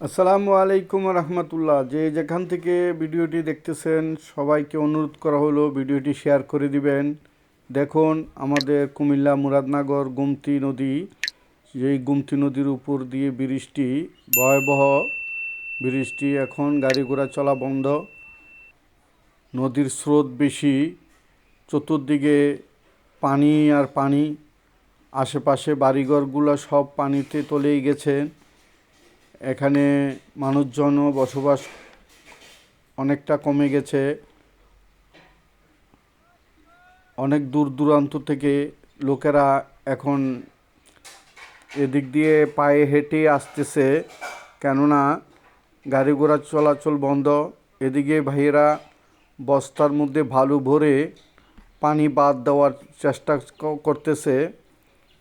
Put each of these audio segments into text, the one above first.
আসসালামু আলাইকুম রহমতুল্লাহ। যে যেখান থেকে ভিডিওটি দেখতেছেন, সবাইকে অনুরোধ করা হলো ভিডিওটি শেয়ার করে দিবেন। দেখুন, আমাদের কুমিল্লা মুরাদনগর গুমতি নদী, যেই গুমতি নদীর উপর দিয়ে বৃষ্টি ভয়াবহ। বৃষ্টি এখন গাড়ি ঘোড়া চলা বন্ধ। নদীর স্রোত বেশি। চতুর্দিকে পানি আর পানি। আশেপাশে বাড়িঘরগুলো সব পানিতে তলেই গেছে। এখানে মানুষজনও বসবাস অনেকটা কমে গেছে। অনেক দূর দূরান্ত থেকে লোকেরা এখন এদিক দিয়ে পায়ে হেঁটে আসতেছে, কেননা গাড়ি ঘোড়া চলাচল বন্ধ। এদিকে ভাইয়েরা বস্তার মধ্যে ভালো ভরে পানি বাদ দেওয়ার চেষ্টা করতেছে,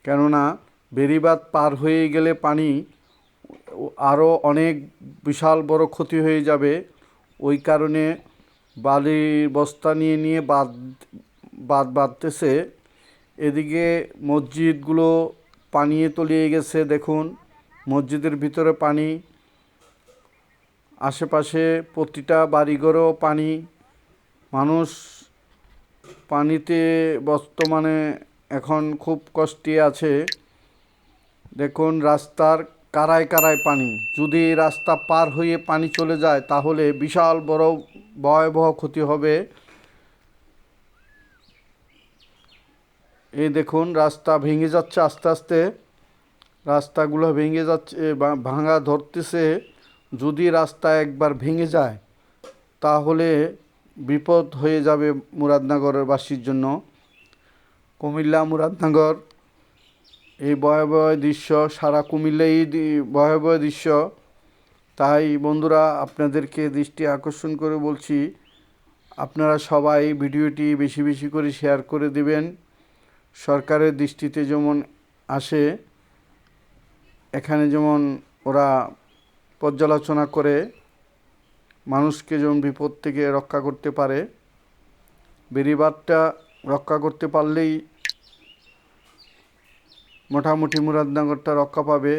কেননা বেরিবাদ পার হয়ে গেলে পানি আরও অনেক বিশাল বড় ক্ষতি হয়ে যাবে। ওই কারণে বালির বস্তা নিয়ে নিয়ে বাদ বাদ বাঁধতেছে। এদিকে মসজিদগুলো পানিয়ে তলিয়ে গেছে, দেখুন। মসজিদের ভিতরে পানি, আশেপাশে প্রতিটা বাড়িঘরেও পানি। মানুষ পানিতে বর্তমানে এখন খুব কষ্টে আছে। দেখুন, রাস্তার কারায় কারায় পানি। যদি রাস্তা পার হয়ে পানি চলে যায়, তাহলে বিশাল বড় ভয়াবহ ক্ষতি হবে। এই দেখুন, রাস্তা ভেঙে যাচ্ছে আস্তে আস্তে। রাস্তাগুলো ভেঙে যাচ্ছে ভাঙা ধরতেছে। যদি রাস্তা একবার ভেঙে যায়, তাহলে বিপদ হয়ে যাবে মুরাদনগরের বাসীর জন্য। কুমিল্লা মুরাদনগর এই ভয়াবহ দৃশ্য সারা কুমিল্লাই ভয়াবহ দৃশ্য। তাই বন্ধুরা, আপনাদেরকে দৃষ্টি আকর্ষণ করে বলছি, আপনারা সবাই ভিডিওটি বেশি বেশি করে শেয়ার করে দিবেন। সরকারের দৃষ্টিতে যেমন আসে, এখানে যেমন ওরা পর্যালোচনা করে, মানুষকে যেমন বিপদ থেকে রক্ষা করতে পারে বেরিবাদটা রক্ষা করতে পারলেই মোটামুটি মুরাদনগরটা রক্ষা পাবে।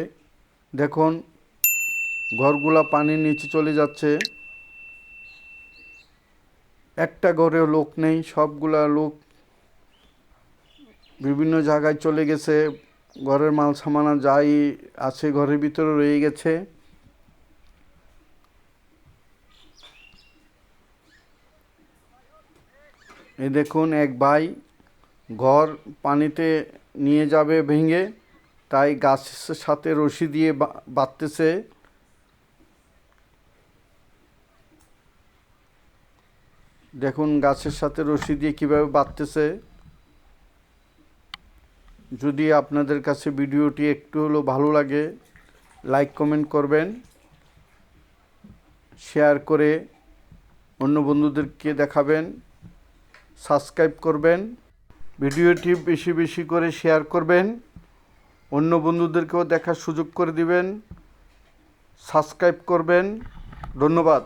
দেখুন, ঘরগুলা পানির নিচে চলে যাচ্ছে। একটা ঘরেও লোক নেই, সবগুলা লোক বিভিন্ন জায়গায় চলে গেছে। ঘরের মাল সামানা যাই আছে, ঘরের ভিতরে রয়ে গেছে। এই দেখুন, এক ভাই ঘর পানিতে নিয়ে যাবে ভেঙে। তাই গাছের সাথে রশি দিয়ে বাঁধতেছে। দেখুন গাছের সাথে রশি দিয়ে কীভাবে বাঁধতেছে। যদি আপনাদের কাছে ভিডিওটি একটু হলেও ভালো লাগে, লাইক কমেন্ট করবেন, শেয়ার করে অন্য বন্ধুদেরকে দেখাবেন, সাবস্ক্রাইব করবেন। ভিডিওটি বেশি বেশি করে শেয়ার করবেন। অন্য বন্ধুদেরকেও দেখার সুযোগ করে দিবেন। সাবস্ক্রাইব করবেন। ধন্যবাদ।